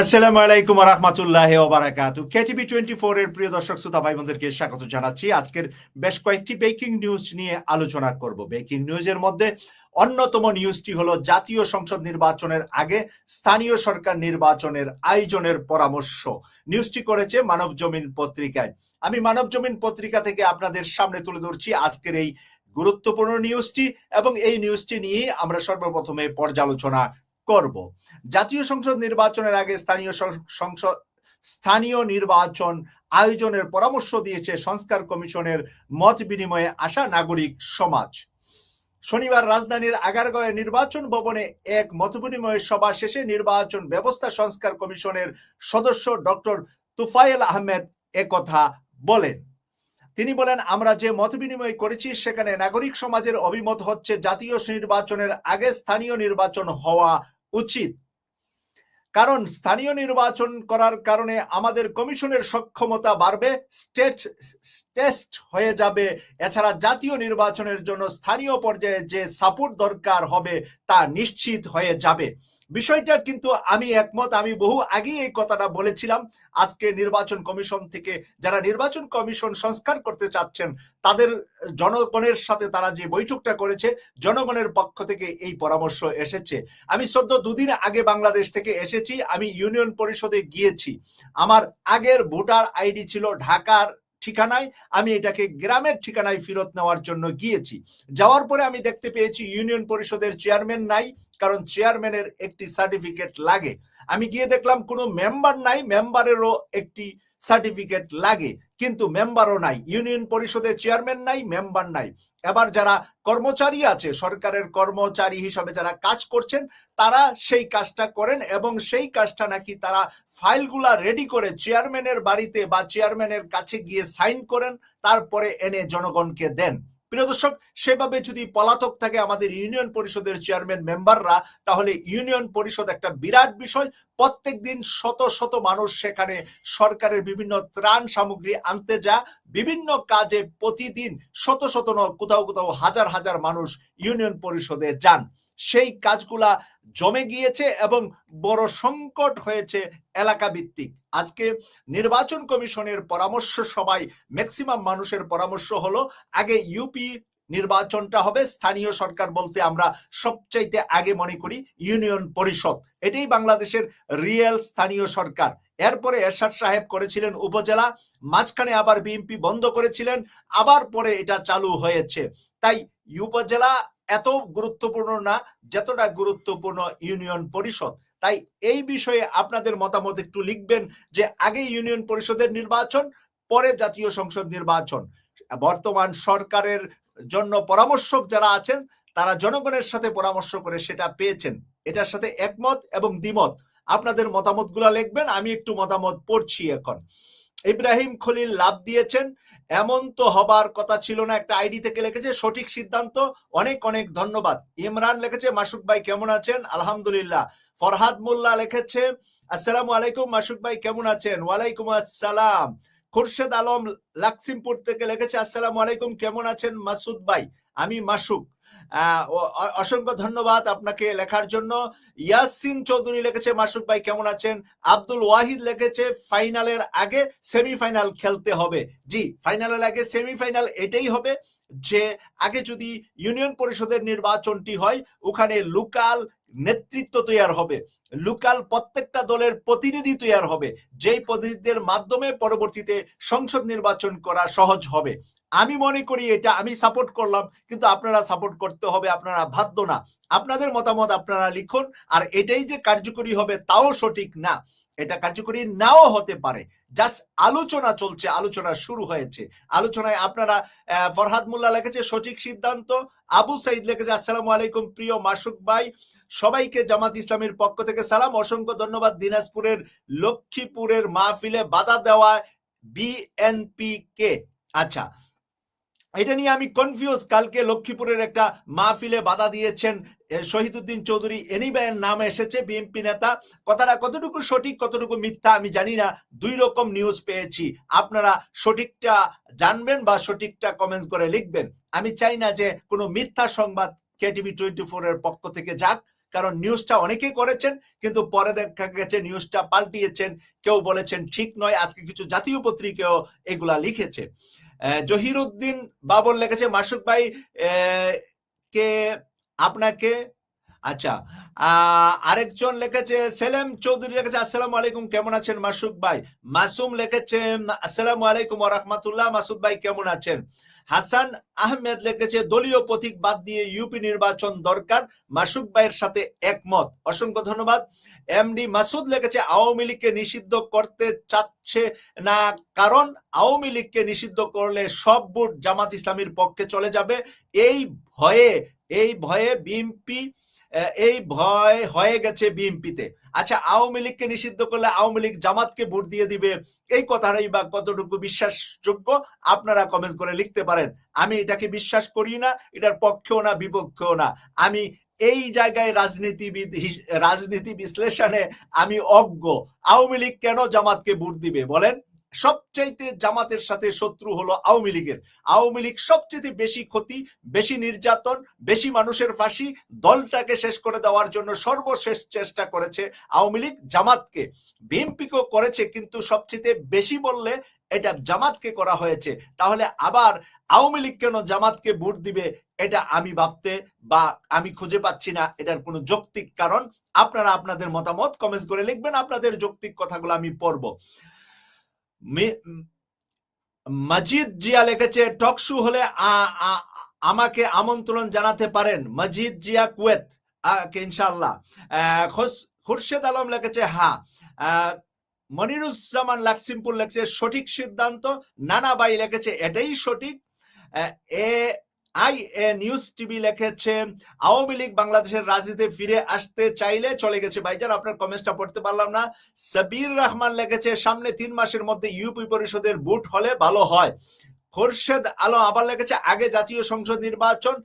আসসালামু আলাইকুম রহমতুল্লাহ ওবারাকাতু কেটিভি টোয়েন্টি ফোর এর প্রিয় দর্শক শ্রোতা ভাই বোনদেরকে স্বাগত জানাচ্ছি। আজকের বেশ কয়েকটি ব্রেকিং নিউজ নিয়ে আলোচনা করব। ব্রেকিং নিউজের মধ্যে অন্যতম নিউজটি হলো, জাতীয় সংসদ নির্বাচনের আগে স্থানীয় সরকার নির্বাচনের আয়োজনের পরামর্শ। নিউজটি করেছে মানব জমিন পত্রিকায়। আমি মানব জমিন পত্রিকা থেকে আপনাদের সামনে তুলে ধরছি আজকের এই গুরুত্বপূর্ণ নিউজটি এবং এই নিউজটি নিয়ে আমরা সর্বপ্রথমে পর্যালোচনা করব। জাতীয় সংসদ নির্বাচনের আগে স্থানীয় সংসদ, স্থানীয় নির্বাচন আয়োজনের পরামর্শ দিয়েছে সংস্কার কমিশনের মত বিনিময়ে আসা নাগরিক সমাজ। শনিবার রাজধানীর আগারগাঁওয়ে নির্বাচন ভবনে এক মত বিনিময় সভা শেষে নির্বাচন ব্যবস্থা সংস্কার কমিশনের সদস্য ডক্টর তুফাইল আহমেদ একথা বলেন। তিনি বলেন, আমরা যে মত বিনিময় করেছি সেখানে নাগরিক সমাজের অভিমত হচ্ছে জাতীয় নির্বাচনের আগে স্থানীয় নির্বাচন হওয়া উচিত। কারণ স্থানীয় নির্বাচন করার কারণে আমাদের কমিশনের সক্ষমতা বাড়বে, স্টেট, টেস্ট হয়ে যাবে। এছাড়া জাতীয় নির্বাচনের জন্য স্থানীয় পর্যায়ে যে সাপোর্ট দরকার হবে তা নিশ্চিত হয়ে যাবে। বিষয়টা কিন্তু আমি একমত, আমি বহু আগেই এই কথাটা বলেছিলাম। আজকে নির্বাচন কমিশন থেকে যারা নির্বাচন কমিশন সংস্কার করতে চাচ্ছেন, তাদের জনগণের সাথে তারা যে বৈঠকটা করেছে, জনগণের পক্ষ থেকে এই পরামর্শ এসেছে। আমি সদ্য দুদিন আগে বাংলাদেশ থেকে এসেছি, আমি ইউনিয়ন পরিষদে গিয়েছি। আমার আগের ভোটার আইডি ছিল ঢাকার ঠিকানায়, আমি এটাকে গ্রামের ঠিকানায় ফেরত নেওয়ার জন্য গিয়েছি। যাওয়ার পরে আমি দেখতে পেয়েছি, ইউনিয়ন পরিষদের চেয়ারম্যান নাই কারণ চেয়ারম্যানের একটি সার্টিফিকেট লাগে। আমি গিয়ে দেখলাম কোনো মেম্বার নাই, মেম্বারেরও একটি সার্টিফিকেট লাগে, কিন্তু মেম্বারও নাই। ইউনিয়ন পরিষদের চেয়ারম্যান নাই, মেম্বার নাই। এবার যারা কর্মচারী আছে, সরকারের কর্মচারী হিসাবে যারা কাজ করছেন, তারা সেই কাজটা করেন এবং সেই কাজটা নাকি তারা ফাইলগুলা রেডি করে চেয়ারম্যানের বাড়িতে বা চেয়ারম্যানের কাছে গিয়ে সাইন করেন, তারপরে এনে জনগণকে দেন। প্রিয় দর্শক, সেভাবে যদি পলাতক থাকে আমাদের ইউনিয়ন পরিষদের চেয়ারম্যান মেম্বাররা, তাহলে ইউনিয়ন পরিষদ একটা বিরাট বিষয়। প্রত্যেক দিন শত শত মানুষ সেখানে সরকারের বিভিন্ন ত্রাণ সামগ্রী আনতে যা বিভিন্ন কাজে প্রতিদিন শত শত কোথাও কোথাও হাজার হাজার মানুষ ইউনিয়ন পরিষদে যান। সেই কাজগুলা জমে গিয়েছে এবং বড় সংকট হয়েছে এলাকা ভিত্তিক। আজকে নির্বাচন কমিশনের পরামর্শ সবাই ম্যাক্সিমাম মানুষের পরামর্শ হলো, আগে ইউপি নির্বাচনটা হবে, স্থানীয় সরকার বলতে আমরা সবচাইতে আগে মনে করি ইউনিয়ন পরিষদ। এটাই বাংলাদেশের রিয়েল স্থানীয় সরকার। এরপরে এরশাদ সাহেব করেছিলেন উপজেলা, মাঝখানে আবার বিএনপি বন্ধ করেছিলেন, আবার পরে এটা চালু হয়েছে। তাই উপজেলা এত গুরুত্বপূর্ণ না, যতটা গুরুত্বপূর্ণ ইউনিয়ন পরিষদ। তাই এই বিষয়ে আপনাদের মতামত একটু লিখবেন যে আগে ইউনিয়ন পরিষদের নির্বাচন, পরে জাতীয় সংসদ নির্বাচন। বর্তমান সরকারের জন্য পরামর্শক যারা আছেন, তারা জনগণের সাথে পরামর্শ করে সেটা পেয়েছেন। এটার সাথে একমত এবং দ্বিমত। আপনাদের মতামতগুলো লিখবেন, আমি একটু মতামত পড়ছি এখন। ইব্রাহিম খলিল লাভ দিয়েছেন। এমন তো হবার কথা ছিল না, একটা আইডি থেকে লিখেছে, সঠিক সিদ্ধান্ত। অনেক অনেক ধন্যবাদ। ইমরান লিখেছে মাসুক ভাই কেমন আছেন? আলহামদুলিল্লাহ। ফরহাদ মোল্লা লিখেছে, আসসালামু আলাইকুম মাসুক ভাই কেমন আছেন? ওয়ালাইকুম আসসালাম। খুরশেদ আলম লাকসিমপুর থেকে লিখেছে, আসসালামু আলাইকুম, কেমন আছেন মাসুদ ভাই? আমি মাসুক অসংখ্য ধন্যবাদ আপনাকে লেখার জন্য। ইয়াসিন চৌধুরী লিখেছে মাসুক ভাই কেমন আছেন? আব্দুল ওয়াহিদ লিখেছে, ফাইনালের আগে সেমিফাইনাল খেলতে হবে। জি, ফাইনালের আগে সেমিফাইনাল এটাই হবে যে, আগে যদি ইউনিয়ন পরিষদের নির্বাচনটি হয়, ওখানে লোকাল নেতৃত্ব তৈরি হবে। লোকাল প্রত্যেকটা দলের প্রতিনিধি তৈরি হবে। যেই প্রতিনিধিদের মাধ্যমে পরবর্তীতে সংসদ নির্বাচন করা সহজ হবে। আমি মনে করি এটা, আমি সাপোর্ট করলাম, কিন্তু আপনারা সাপোর্ট করতে হবে, আপনারা বাধ্য না। আপনাদের মতামত আপনারা লিখুন, আর এটাই যে কার্যকরী হবে তাও সঠিক না। এটা কার্যকরী নাও হতে পারে। জাস্ট আলোচনা চলছে, আলোচনা শুরু হয়েছে। আলোচনায় আপনারা ফরহাদ মোল্লা লিখেছে, সঠিক সিদ্ধান্ত। আবু সাইদ লিখেছে, আসসালামু আলাইকুম প্রিয় মাসুক ভাই। সবাইকে জামাত ইসলামের পক্ষ থেকে সালাম। অসংখ্য ধন্যবাদ দিনাজপুরের লক্ষ্মীপুরের মাহফিলে বাধা দেওয়া বিএনপি কে আচ্ছা এটা নিয়ে আমি কনফিউজ কালকে লক্ষ্মীপুরের একটা মাহফিলে বাধা দিয়েছেন শহীদুদ্দিন চৌধুরী। এনি ভাইয়ের নাম এসেছে বিএনপি নেতা। কথাটা কতটুকু সঠিক, কতটুকু মিথ্যা আমি জানি না। দুই রকম নিউজ পেয়েছি। আপনারা সঠিকটা জানবেন বা সঠিকটা কমেন্টস করে লিখবেন। আমি চাই না যে কোনো মিথ্যা সংবাদ কেটিভি টোয়েন্টি ফোর এর পক্ষ থেকে যাক, কারণ নিউজটা অনেকেই করেছেন, কিন্তু পরে দেখা গেছে নিউজটা পাল্টিয়েছেন। কেউ বলেছেন ঠিক নয়, আজকে কিছু জাতীয় পত্রিকাও এগুলা লিখেছে। জহির উদ্দিন বাবর লেগেছে মাসুক ভাই কে আপনাকে? আচ্ছা আরেকজন লিখেছে, সেলেম চৌধুরী লিখেছে, আসসালামু আলাইকুম, কেমন আছেন মাসুক ভাই? মাসুম লিখেছে, আসসালামু আলাইকুম রহমতুল্লাহ। মাসুদ ভাই, কেমন আছেন? হাসান আহমেদ লিখেছে, দলীয় প্রতীক বাদ দিয়ে ইউপি নির্বাচন দরকার। মাসুক ভাইয়ের সাথে একমত। অসংখ্য ধন্যবাদ। এমডি মাসুদ লিখেছে, আওয়ামী লীগকে নিষিদ্ধ করতে চাচ্ছে না, কারণ আওয়ামী লীগকে নিষিদ্ধ করলে সব ভোট জামাত ইসলামীর পক্ষে চলে যাবে। এই ভয়ে এই ভয়ে বিএনপি এই ভয় হয়ে গেছে বিএনপিতে। আচ্ছা আওয়ামী লীগকে নিষিদ্ধ করলে আওয়ামী লীগ জামাতকে ভোট দিয়ে দিবে, এই কথাটাই বা কতটুকু বিশ্বাসযোগ্য আপনারা কমেন্ট করে লিখতে পারেন। আমি এটাকে বিশ্বাস করি না, এটার পক্ষেও না, বিপক্ষেও না। আমি এই জায়গায় রাজনীতিবিদ রাজনীতি বিশ্লেষণে আমি অজ্ঞ। আওয়ামী লীগ কেন জামাতকে ভোট দিবে বলেন? সবচাইতে জামাতের সাথে শত্রু হলো আওয়ামী লীগের। আওয়ামী লীগ সবচেয়ে বেশি ক্ষতি, বেশি নির্যাতন, বেশি মানুষের ফাঁসি দলটাকে শেষ করে দেওয়ার জন্য সর্বশেষ চেষ্টা করেছে আওয়ামী লীগ জামাতকে। বিএনপিকেও করেছে কিন্তু সবচেয়ে বেশি বললে এটা জামাতকে করা হয়েছে। তাহলে আবার আওয়ামী লীগ কেন জামাতকে ভোট দিবে এটা আমি ভাবতে বা আমি খুঁজে পাচ্ছি না, এটার কোনো যৌক্তিক কারণ। আপনারা আপনাদের মতামত কমেন্ট করে লিখবেন, আপনাদের যৌক্তিক কথাগুলো আমি পড়ব। মজিদ জিয়া লিখেছে, টক শু হলে আমাকে আমন্ত্রণ জানাতে পারেন। মজিদ জিয়া কুয়েত ইনশাল্লাহ খুরশেদ আলম লিখেছে হ্যাঁ। মনিরুজ্জামান লাকসিমপুর লেখছে, সঠিক সিদ্ধান্ত। নানা বাই লিখেছে, এটাই সঠিক। A I A news TV লিখেছে, আওয়ামী লীগ বাংলাদেশের রাজনীতি ফিরে আসতে চাইলে চলে গেছে ভাইজান, আপনার কমেন্টটা পড়তে পারলাম না। সাবির রহমান লিখেছে, সামনে তিন মাসের মধ্যে ইউপি পরিষদের বুট হলে ভালো হয়। খোরশেদ আলম আবার লিখেছে, আগে জাতীয় সংসদ নির্বাচন,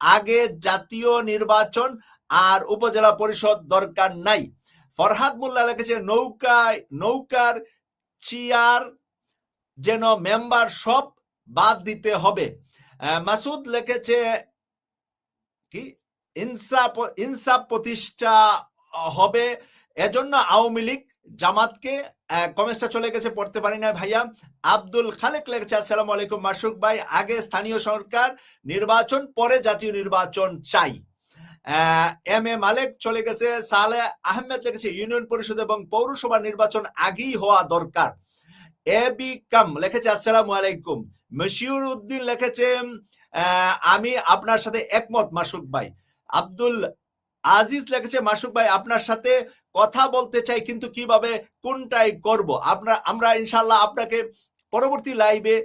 আগে জাতীয় নির্বাচন, আর উপজেলা পরিষদ দরকার নাই। ফরহাদ মোল্লা লিখেছে, নৌকায়, নৌকার চিয়ার যেন মেম্বার সব বাদ দিতে হবে। মাসুদ লিখেছে কি? ইনসাফ ইনসাফ প্রতিষ্ঠা হবে এজন্য আওয়ামী লীগ জামাতকে কমেন্টটা চলে গেছে, পড়তে পারি না ভাইয়া। আব্দুল খালেক লেগেছে আসসালামু আলাইকুম মাসুক ভাই, আগে স্থানীয় সরকার নির্বাচন, পরে জাতীয় নির্বাচন চাই। এম এ মালেক চলে গেছে, সালে আহমেদ লেগেছে ইউনিয়ন পরিষদ এবং পৌরসভা নির্বাচন আগেই হওয়া দরকার। এ কাম লিখেছে, আসসালামু আলাইকুম। মশিউর উদ্দিন লিখেছেন আমি আপনার সাথে একমত, মাসুক ভাই। আব্দুল আজিজ লিখেছে, মাসুক ভাই, আপনার সাথে কথা বলতে চাই, কিন্তু কীভাবে, কোনটাই করব? আপনার আমরা ইনশাল্লাহ আপনাকে পরবর্তী লাইভে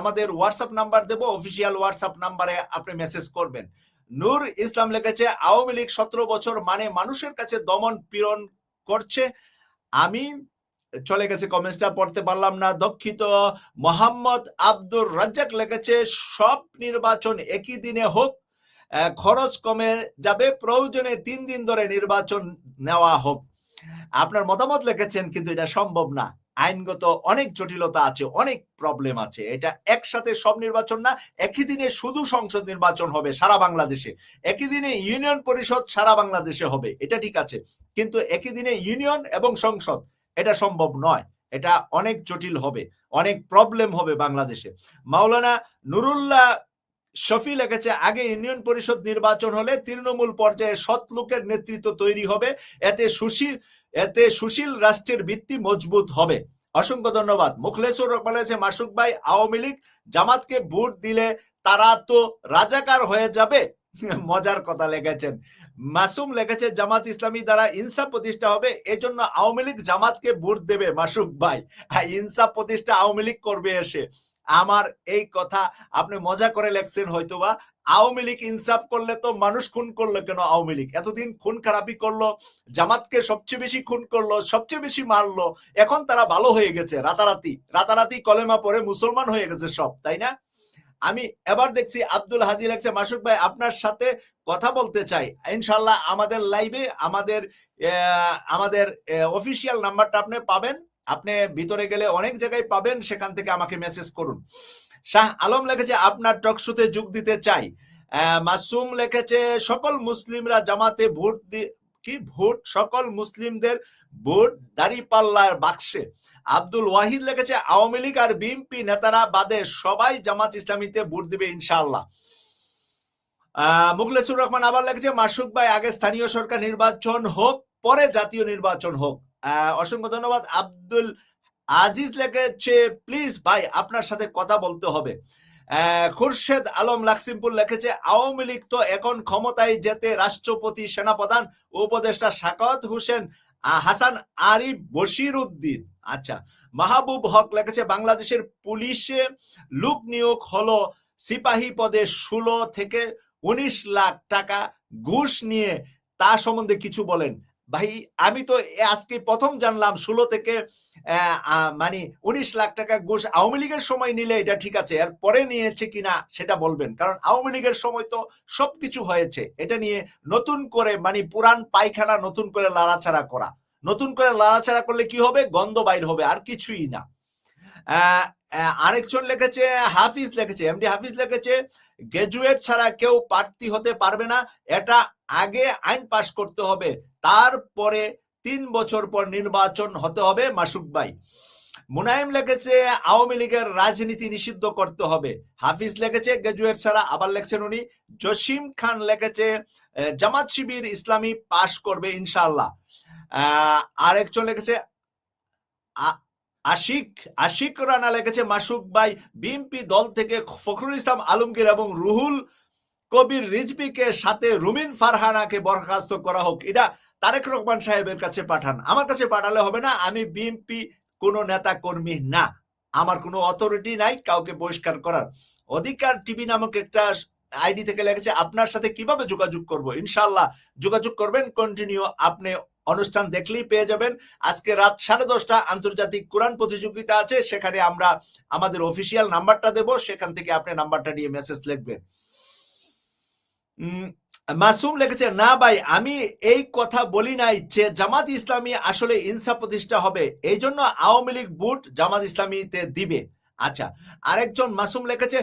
আমাদের হোয়াটসঅ্যাপ নাম্বার দেব অফিসিয়াল হোয়াটসঅ্যাপ নাম্বারে আপনি মেসেজ করবেন। নূর ইসলাম লিখেছে, আওয়ামী লীগ সতেরো বছর মানে মানুষের কাছে দমন পীড়ন করছে। আমি চলে গেছে কমেন্টটা পড়তে পারলাম না। দক্ষিত মোহাম্মদ আব্দুর রাজ্জাক লিখেছে, সব নির্বাচন একই দিনে হোক খরচ কমে যাবে, প্রয়োজনে তিন দিন ধরে নির্বাচন নেওয়া হোক। আপনার মতামত লিখেছেন, কিন্তু এটা সম্ভব না। আইনগত অনেক জটিলতা আছে, অনেক প্রবলেম আছে। এটা একসাথে সব নির্বাচন না, একই দিনে শুধু সংসদ নির্বাচন হবে সারা বাংলাদেশে। একই দিনে ইউনিয়ন পরিষদ সারা বাংলাদেশে হবে, এটা ঠিক আছে। কিন্তু একই দিনে ইউনিয়ন এবং সংসদ এটা সম্ভব নয়। এটা অনেক জটিল হবে, অনেক প্রবলেম হবে বাংলাদেশে। মাওলানা নুরুল্লাহ শফি লেগেছে আগে ইউনিয়ন পরিষদ নির্বাচন হলে তৃণমূল পর্যায়ে সৎ লোকের নেতৃত্ব তৈরি হবে। এতে সুশীল এতে সুশীল রাষ্ট্রের ভিত্তি মজবুত হবে। অসংখ্য ধন্যবাদ। মুখলেসুর বলেছে, মাসুক ভাই, আওয়ামী লীগ জামাতকে ভোট দিলে তারা তো রাজাকার হয়ে যাবে। মজার কথা লেগেছেন মাসুম লেগেছে জামাত ইসলামী দ্বারা ইনসাফ প্রতিষ্ঠা হবে, এজন্য আওয়ামী লীগ জামাতকে ভোট দেবে। মাসুক ভাই ইনসাফ প্রতিষ্ঠা আওয়ামী লীগ করবে এসে। আমার এই কথা আপনি মজা করে লেখছেন হয়তোবা। আওয়ামী লীগ ইনসাফ করলে তো মানুষ খুন করল কেন আওয়ামী লীগ? এতদিন খুন খারাপি করল, জামাতকে সবচেয়ে বেশি খুন করল, সবচেয়ে বেশি মারলো, এখন তারা ভালো হয়ে গেছে, রাতারাতি। রাতারাতি কলেমা পরে মুসলমান হয়ে গেছে সব, তাই না? আমি এবার দেখছি আব্দুল হাজি লেখছে মাসুক ভাই, আপনার সাথে কথা বলতে চাই। ইনশাল্লাহ আমাদের লাইভে আমাদের আমাদের অফিসিয়াল নাম্বারটা আপনি পাবেন। আপনি ভিতরে গেলে অনেক জায়গায় পাবেন, সেখান থেকে আমাকে মেসেজ করুন। শাহ আলম লেখেছে, আপনার টকশোতে যোগ দিতে চাই। মাসুম লেখেছে, সকল মুসলিমরা জামাতে ভোট দি কি? ভোট, সকল মুসলিমদের ভোট দাঁড়িপাল্লার বাক্সে। আব্দুল ওয়াহিদ লিখেছে, আওয়ামী লীগ আর বিএনপি নেতারা বাদে সবাই জামাত ইসলামীতে ভোট দিবে ইনশাআল্লাহ। মুখলেসুর রহমান আবার লিখেছে মাসুক ভাই, আগে স্থানীয় সরকার নির্বাচন হোক, পরে জাতীয় নির্বাচন হোক। অসংখ্য ধন্যবাদ। আব্দুল আজিজ লিখেছে, প্লিজ ভাই, আপনার সাথে কথা বলতে হবে। খুরশেদ আলম লাকসিমপুর লিখেছে, আওয়ামী লীগ তো এখন ক্ষমতায় যেতে রাষ্ট্রপতি, সেনাপ্রধান, উপদেষ্টা শাকাত হোসেন হাসান আরিফ বশির উদ্দিন। আচ্ছা মাহবুব হক লেখেছে, বাংলাদেশের পুলিশে লুক নিয়োগ হলো সিপাহী পদে ষোলো থেকে উনিশ লাখ টাকা ঘুষ নিয়ে, তা সম্বন্ধে কিছু বলেন। ভাই, আমি তো আজকে প্রথম জানলাম ষোলো থেকে মানে উনিশ লাখ টাকা ঘুষ আওয়ামী লীগের সময় নিলে এটা ঠিক আছে, এর পরে নিয়েছে কিনা সেটা বলবেন। কারণ আওয়ামী লীগের সময় তো সবকিছু হয়েছে, এটা নিয়ে নতুন করে মানে পুরান পায়খানা নতুন করে লাড়াচাড়া করা। নতুন করে লাড়াচাড়া করলে কি হবে? গন্ধ বাইর হবে, আর কিছুই না। আরেকজন লিখেছে হাফিজ লিখেছে এমডি হাফিজ লিখেছে গ্রাজুয়েট ছাড়া কেউ প্রার্থী হতে পারবে না এটা আগে আইন পাশ করতে হবে তারপরে তিন বছর পর নির্বাচন হতে হবে। মাসুক ভাই মুনাইম লিখেছে আওয়ামী লীগের রাজনীতি নিষিদ্ধ করতে হবে। হাফিজ লিখেছে গ্রাজুয়েট ছাড়া আবার লেখছেন উনি। জসিম খান লিখেছে জামাত শিবির ইসলামী পাশ করবে ইনশাল্লাহ আহ, আরেকজন লিখেছে আ- আশিক আশিক রানা লিখেছে, মাসুক ভাই, বিএনপি দল থেকে ফখরুল ইসলাম আলমগীর এবং রুহুল কবির রিজবিকে সাথে রুমিন ফারহানাকে বরখাস্ত করা হোক। এটা তারেক রহমান সাহেবের কাছে পাঠান। আমার কাছে পাঠালে হবে না, আমি বিএনপি কোনো নেতা কর্মী না। আমার কোনো অথরিটি নাই কাউকে বহিষ্কার করার। অধিকার টিভি নামক একটা আইডি থেকে লেগেছে আপনার সাথে কীভাবে যোগাযোগ করব? ইনশাল্লাহ যোগাযোগ করবেন কন্টিনিউ আপনি অনুষ্ঠান দেখলেই পেয়ে যাবেন। আজকে রাত সাড়ে দশটা আন্তর্জাতিক কোরআন প্রতিযোগিতা আছে, সেখানে আমরা আমাদের অফিসিয়াল নাম্বারটা দেব, সেখান থেকে আপনি নাম্বারটা নিয়ে মেসেজ লিখবেন। মাসুম লিখেছে, না ভাই, আমি এই কথা বলি নাই যে জামাত ইসলামী আসলে ইনসা প্রতিষ্ঠা হবে, এই জন্য আওয়ামী লীগ বুট জামাত ইসলামীতে দিবে। আচ্ছা আরেকজন মাসুম লিখেছে,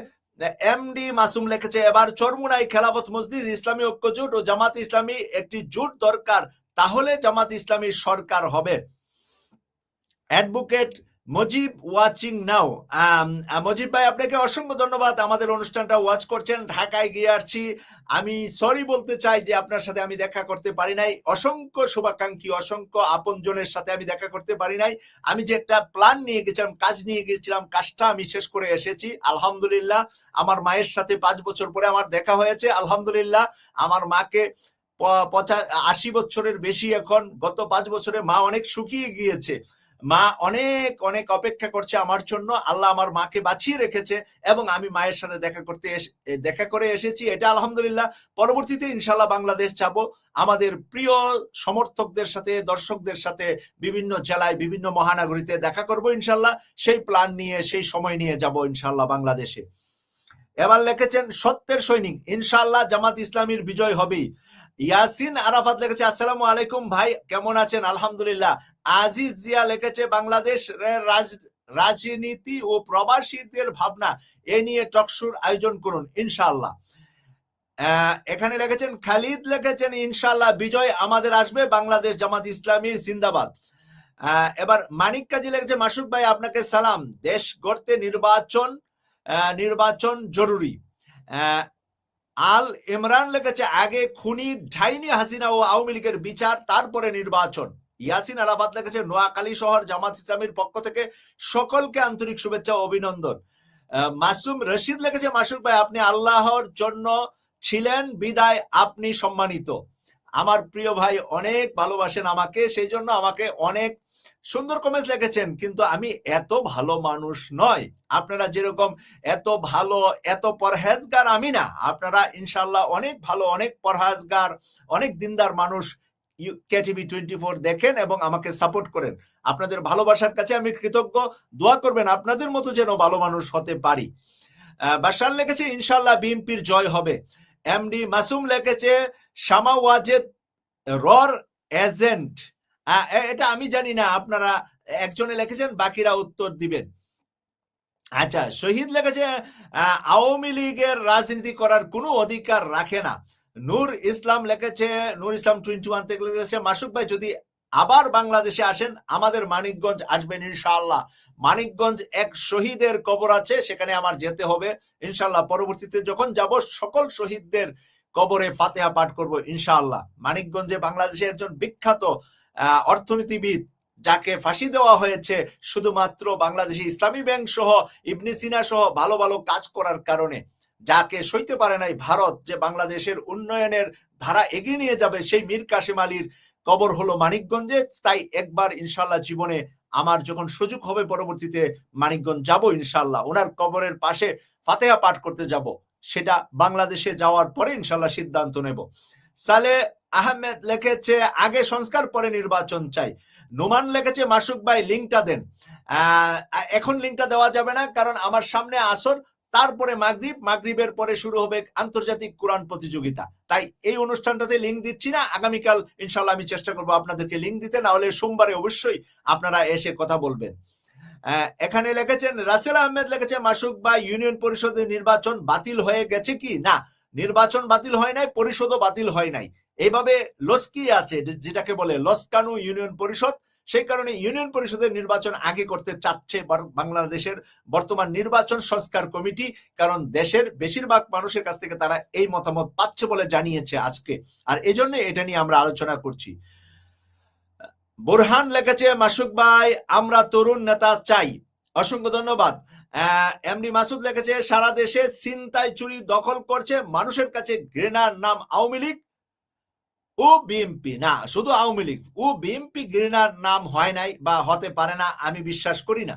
এমডি মাসুম লিখেছে, এবার চরমুনাই খেলাফত মসজিদ, ইসলামী ঐক্য জোট ও জামাত ইসলামী একটি জোট দরকার তাহলে জামাত ইসলামী সরকার হবে। Advocate Mojib watching now. Mojib ভাই, আপনাকে অসংখ্য ধন্যবাদ। আমাদের অনুষ্ঠানটা ওয়াচ করছেন, ঢাকায় গিয়ে আসছি। আমি সরি বলতে চাই যে আপনার সাথে আমি দেখা করতে পারি নাই। অসংখ্য শুভাকাঙ্ক্ষী, অসংখ্য আপনজনের সাথে আমি দেখা করতে পারি নাই। আমি যে একটা প্ল্যান নিয়ে গেছিলাম, কাজ নিয়ে গেছিলাম, কাজটা আমি শেষ করে এসেছি। আলহামদুলিল্লাহ, আমার মায়ের সাথে পাঁচ বছর পরে আমার দেখা হয়েছে। আলহামদুলিল্লাহ, আমার মাকে আশি বছরের বেশি এখন, গত পাঁচ বছরে মা অনেক শুকিয়ে গিয়েছে। মা অনেক অনেক অপেক্ষা করছে আমার জন্য, আল্লাহ আমার মাকে বাঁচিয়ে রেখেছে এবং আমি মায়ের সাথে দেখা করতে দেখা করে এসেছি, এটা আলহামদুলিল্লাহ। পরবর্তীতে ইনশাল্লাহ বাংলাদেশ যাব। আমাদের প্রিয় সমর্থকদের সাথে, দর্শকদের সাথে বিভিন্ন জেলায়, বিভিন্ন মহানগরীতে দেখা করব ইনশাল্লাহ সেই প্ল্যান নিয়ে, সেই সময় নিয়ে যাব ইনশাল্লাহ বাংলাদেশে। এবার লিখেছেন, সত্যের সৈনিক ইনশাল্লাহ জামাত ইসলামীর বিজয় হবেই। ইয়াসিন আরাফাত লিখেছে, আসসালামু আলাইকুম ভাই, কেমন আছেন? আলহামদুলিল্লাহ। আজিজ জিয়া লিখেছে, বাংলাদেশ রাজ- রাজনীতি ও প্রবাসীদের ভাবনা এ নিয়ে টকশুর আয়োজন করুন, ইনশাআল্লাহ। এখানে লিখেছেন, খালিদ লিখেছেন, ইনশাআল্লাহ, বিজয় আমাদের আসবে, বাংলাদেশ জামাত ইসলামীর জিন্দাবাদ। এবার মানিক কাজী লিখেছে মাসুক ভাই, আপনাকে সালাম, দেশ গড়তে নির্বাচন নির্বাচন জরুরি। আল ইমরান লিখেছে, আগে খুনি ঢাইনি হাসিনা ও আওয়ামী লীগের বিচার, তারপরে নির্বাচন। ইয়াসিন আলাবাদ লিখেছে, নোয়াখালী শহর জামাত ইসলামীর পক্ষ থেকে সকলকে আন্তরিক শুভেচ্ছা ও অভিনন্দন। মাসুম রশিদ লিখেছে মাসুক ভাই, আপনি আল্লাহর জন্য ছিলেন, বিদায় আপনি সম্মানিত। আমার প্রিয় ভাই অনেক ভালোবাসেন আমাকে, সেই জন্য আমাকে অনেক সুন্দর কমেন্ট লিখেছেন কিন্তু আমি এত ভালো মানুষ নয় আপনারা যেরকম এত ভালো এত পরহেজগার আমি না। আপনারা ইনশাল্লাহ অনেক ভালো অনেক পরহেজগার অনেক দিনদার মানুষ কেটিভি টোয়েন্টি ফোর দেখেন এবং আমাকে সাপোর্ট করেন। আপনাদের ভালোবাসার কাছে আমি কৃতজ্ঞ। দোয়া করবেন আপনাদের মতো যেন ভালো মানুষ হতে পারি। আহ, বাশার লিখেছে ইনশাল্লাহ বিএনপির জয় হবে। এমডি মাসুম লিখেছে শামা ওয়াজেদ রর এজেন্ট। এটা আমি জানি না, আপনারা একজনে লিখেছেন, বাকিরা উত্তর দিবেন। আচ্ছা শহীদ লেগেছে আওয়ামী লীগের রাজনীতি করার কোনো অধিকার রাখে না। নূর ইসলাম লিখেছে, নূর ইসলাম টোয়েন্টি ওয়ান থেকে লিখেছে মাসুক ভাই, যদি আবার বাংলাদেশে আসেন, আমাদের মানিকগঞ্জ আসবেন ইনশাআল্লাহ। মানিকগঞ্জ এক শহীদের কবর আছে, সেখানে আমার যেতে হবে। ইনশাআল্লাহ, পরবর্তীতে যখন যাব, সকল শহীদদের কবরে ফাতেহা পাঠ করব ইনশাআল্লাহ। মানিকগঞ্জে বাংলাদেশে একজন বিখ্যাত অর্থনীতিবিদ যাকে ফাঁসি দেওয়া হয়েছে শুধুমাত্র বাংলাদেশি ইসলামী ব্যাংক সহ, ইবনে সিনা সহ ভালো ভালো কাজ করার কারণে, যাকে সইতে পারে নাই ভারত, যে বাংলাদেশের উন্নয়নের ধারা এগিয়ে নিয়ে যাবে সেই মীর কাশিম আলীর কবর হলো মানিকগঞ্জে। তাই একবার ইনশাল্লাহ জীবনে আমার যখন সুযোগ হবে পরবর্তীতে মানিকগঞ্জ যাব ইনশাল্লাহ ওনার কবরের পাশে ফাতেহা পাঠ করতে যাব। সেটা বাংলাদেশে যাওয়ার পরে ইনশাল্লাহ সিদ্ধান্ত নেব। সালে আহমেদ লিখেছে, আগে সংস্কার, পরে নির্বাচন চাই। নোমান লিখেছে, মাসুক ভাই, লিঙ্কটা দেন। এখন লিঙ্কটা দেওয়া যাবে না, কারণ আমার সামনে আসর, তারপরে মাগরিব, মাগরিবের পরে শুরু হবে আন্তর্জাতিক কোরআন প্রতিযোগিতা। তাই এই অনুষ্ঠানটাতে লিঙ্ক দিচ্ছি না, আগামীকাল ইনশাল্লাহ আমি চেষ্টা করব আপনাদেরকে লিঙ্ক দিতে, না হলে সোমবারে অবশ্যই আপনারা এসে কথা বলবেন। এখানে লিখেছেন, রাসেল আহমেদ লিখেছেন মাসুক বা ইউনিয়ন পরিষদের নির্বাচন বাতিল হয়ে গেছে কি? না, নির্বাচন বাতিল হয় নাই, পরিষদও বাতিল হয় নাই। এইভাবে লস্কি আছে যেটাকে বলে লস্কানু ইউনিয়ন পরিষদ, সেই কারণে ইউনিয়ন পরিষদের নির্বাচন আগে করতে চাচ্ছে বাংলাদেশের বর্তমান নির্বাচন সংস্কার কমিটি, কারণ দেশের বেশিরভাগ মানুষের কাছ থেকে তারা এই মতামত পাচ্ছে বলে জানিয়েছে আজকে। আর এই জন্য এটা নিয়ে আমরা আলোচনা করছি। বোরহান লেখেছে মাসুক ভাই, আমরা তরুণ নেতা চাই। অসংখ্য ধন্যবাদ। এমডি মাসুদ লেখেছে, সারা দেশে ছিনতাই চুরি দখল করছে, মানুষের কাছে ঘৃণার নাম আওয়ামী লীগ। ও বিএমপি না, শুধু আওয়ামী লীগ। ও বিএমপি ঘৃণার নাম হয় নাই বা হতে পারে না, আমি বিশ্বাস করি না।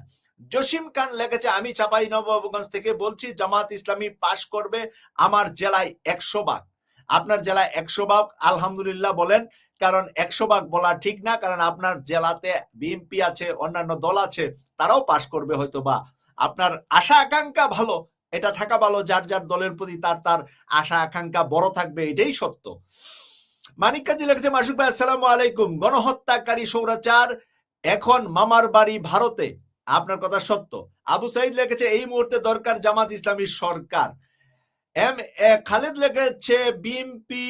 জসিম খান লিখেছে, আমি চাপাই নবাবগঞ্জ থেকে বলছি, জামাত ইসলামী পাশ করবে আমার জেলায় একশো ভাগ। আপনার জেলায় একশো ভাগ, আলহামদুলিল্লাহ বলেন, কারণ একশো ভাগ বলা ঠিক না, কারণ আপনার জেলাতে বিএনপি আছে, অন্যান্য দল আছে, তারাও পাশ করবে হয়তো বা। আপনার আশা আকাঙ্ক্ষা ভালো, এটা থাকা ভালো, যার যার দলের প্রতি তার তার আশা আকাঙ্ক্ষা বড় থাকবে, এটাই সত্য। মানিক কাজী লিখেছে মাসুক ভাই, আসসালামু আলাইকুম। গণহত্যাকারী সৌরাচার এখন মামার বাড়ি ভারতে। আপনার কথা সত্য। আবু সাইদ লিখেছে, এই মুহূর্তে দরকার জামাত ইসলামী সরকার। এম এ খালেদ লিখেছে বিএমপি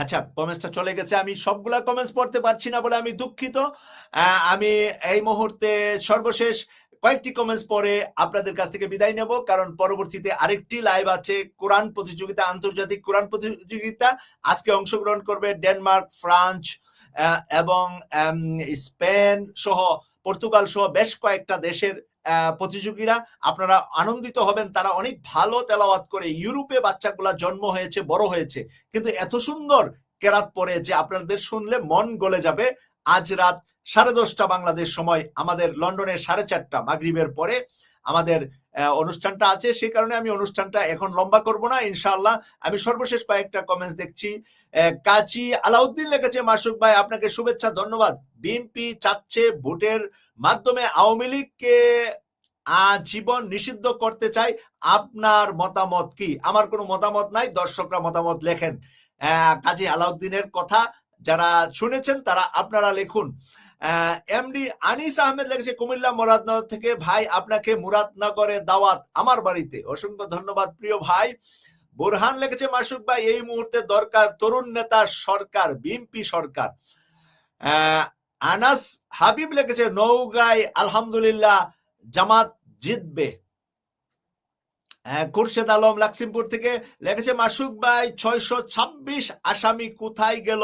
আচ্ছা কমেন্টসটা চলে গেছে। আমি সবগুলা কমেন্টস পড়তে পারছি না বলে আমি দুঃখিত। আমি এই মুহূর্তে সর্বশেষ কয়েকটি কমেন্টস পরে আপনাদের কাছ থেকে বিদায় নেব, কারণ পরবর্তীতে আরেকটি লাইভ আছে কোরআন প্রতিযোগিতা, আন্তর্জাতিক কোরআন প্রতিযোগিতা। আজকে অংশগ্রহণ করবে ডেনমার্ক, ফ্রান্স এবং স্পেন সহ, পর্তুগাল সহ বেশ কয়েকটা দেশের প্রতিযোগীরা। আপনারা আনন্দিত হবেন, তারা অনেক ভালো তেলাওয়াত করে ইউরোপে বাচ্চাগুলা জন্ম হয়েছে, বড় হয়েছে। কিন্তু এত সুন্দর কেরাত পরে যে আপনাদের শুনলে মন গলে যাবে। আজ রাত সাড়ে দশটা বাংলাদেশ সময় আমাদের লন্ডনের সাড়ে চারটা মাগরিবের পরে আমাদের অনুষ্ঠানটা আছে। সেই কারণে আমি অনুষ্ঠানটা এখন লম্বা করব না, ইনশাআল্লাহ। আমি সর্বশেষ কয়েকটা কমেন্টস দেখছি। কাজী আলাউদ্দিন লিখেছে, মাসুক ভাই, আপনাকে শুভেচ্ছা, ধন্যবাদ। বিএনপি চাচ্ছে ভোটের মাধ্যমে আওয়ামী লীগকে আজীবন নিষিদ্ধ করতে চাই। আপনার মতামত কি? আমার কোনো মতামত নাই, দর্শকরা মতামত লেখেন। কাজী আলাউদ্দিনের কথা যারা শুনেছেন, তারা আপনারা লিখুন। এমডি আনিস আহমেদ লিখেছে কুমিল্লা মুরাদনগর থেকে। ভাই, আপনাকে মুরাদনগরে দাওয়াত আমার বাড়িতে। অসংখ্য ধন্যবাদ, প্রিয় ভাই। বোরহান লিখেছে মাসুক ভাই, এই মুহূর্তে দরকার তরুণ নেতা সরকার, বিএনপি সরকার। আনাস হাবিব লিখেছে নৌগায় আলহামদুলিল্লাহ, জামাত জিতবে। খুরশেদ আলম লাক্সিমপুর থেকে লিখেছে মাসুক ভাই, ছয়শো ছাব্বিশ আসামি কোথায় গেল?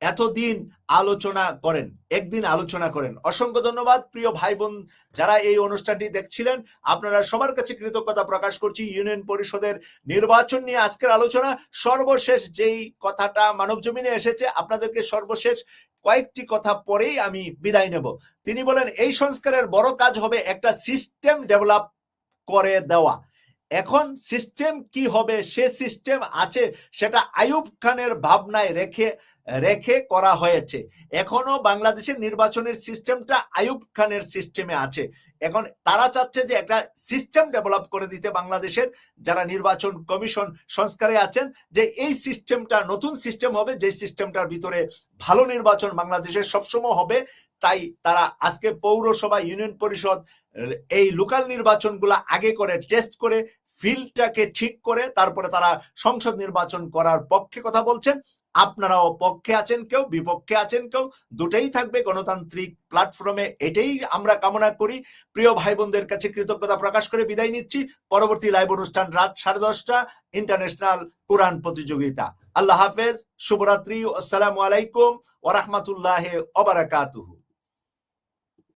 এতদিন আলোচনা করেন, একদিন আলোচনা করেন। অসংখ্য ধন্যবাদ, প্রিয় ভাই বোন যারা এই অনুষ্ঠানটি দেখছিলেন। আপনারা সবার কাছে কৃতজ্ঞতা প্রকাশ করছি। ইউনিয়ন পরিষদের নির্বাচন নিয়ে আজকের আলোচনা। সর্বশেষ যেই কথাটা মানব জমিনে এসেছে, আপনাদেরকে সর্বশেষ কয়েকটি কথা পরেই আমি বিদায় নেব। তিনি বলেন, এই সংস্কারের বড় কাজ হবে একটা সিস্টেম ডেভেলপ করে দেওয়া। এখন সিস্টেম কি হবে, সে সিস্টেম আছে, সেটা আয়ুব খানের ভাবনায় রেখে রেখে করা হয়েছে। এখনও বাংলাদেশের নির্বাচনের সিস্টেমটা আয়ুব খানের সিস্টেমে আছে। এখন তারা চাচ্ছে যে একটা সিস্টেম ডেভেলপ করে দিতে বাংলাদেশের যারা নির্বাচন কমিশন সংস্কারে আছেন, যে এই সিস্টেমটা নতুন সিস্টেম হবে, যে সিস্টেমটার ভিতরে ভালো নির্বাচন বাংলাদেশের সবসময় হবে, তাই তারা আজকে পৌরসভা, ইউনিয়ন পরিষদ, এই লোকাল নির্বাচনগুলো আগে করে টেস্ট করে, ফিল্ডটাকে ঠিক করে, তারপরে তারা সংসদ নির্বাচন করার পক্ষে কথা বলছেন। আপনারাও পক্ষে আছেন কেউ, বিপক্ষে আছেন কেউ, দুটাই থাকবে গণতান্ত্রিক প্ল্যাটফর্মে এটাই আমরা কামনা করি। প্রিয় ভাই বোনদের কাছে কৃতজ্ঞতা প্রকাশ করে বিদায় নিচ্ছি। পরবর্তী লাইভ অনুষ্ঠান রাত সাড়ে দশটা ইন্টারন্যাশনাল কোরআন প্রতিযোগিতা। আল্লাহ হাফেজ, শুভরাত্রি, আসসালামু আলাইকুম ওরহমতুল্লাহ ওবারাকাতুহু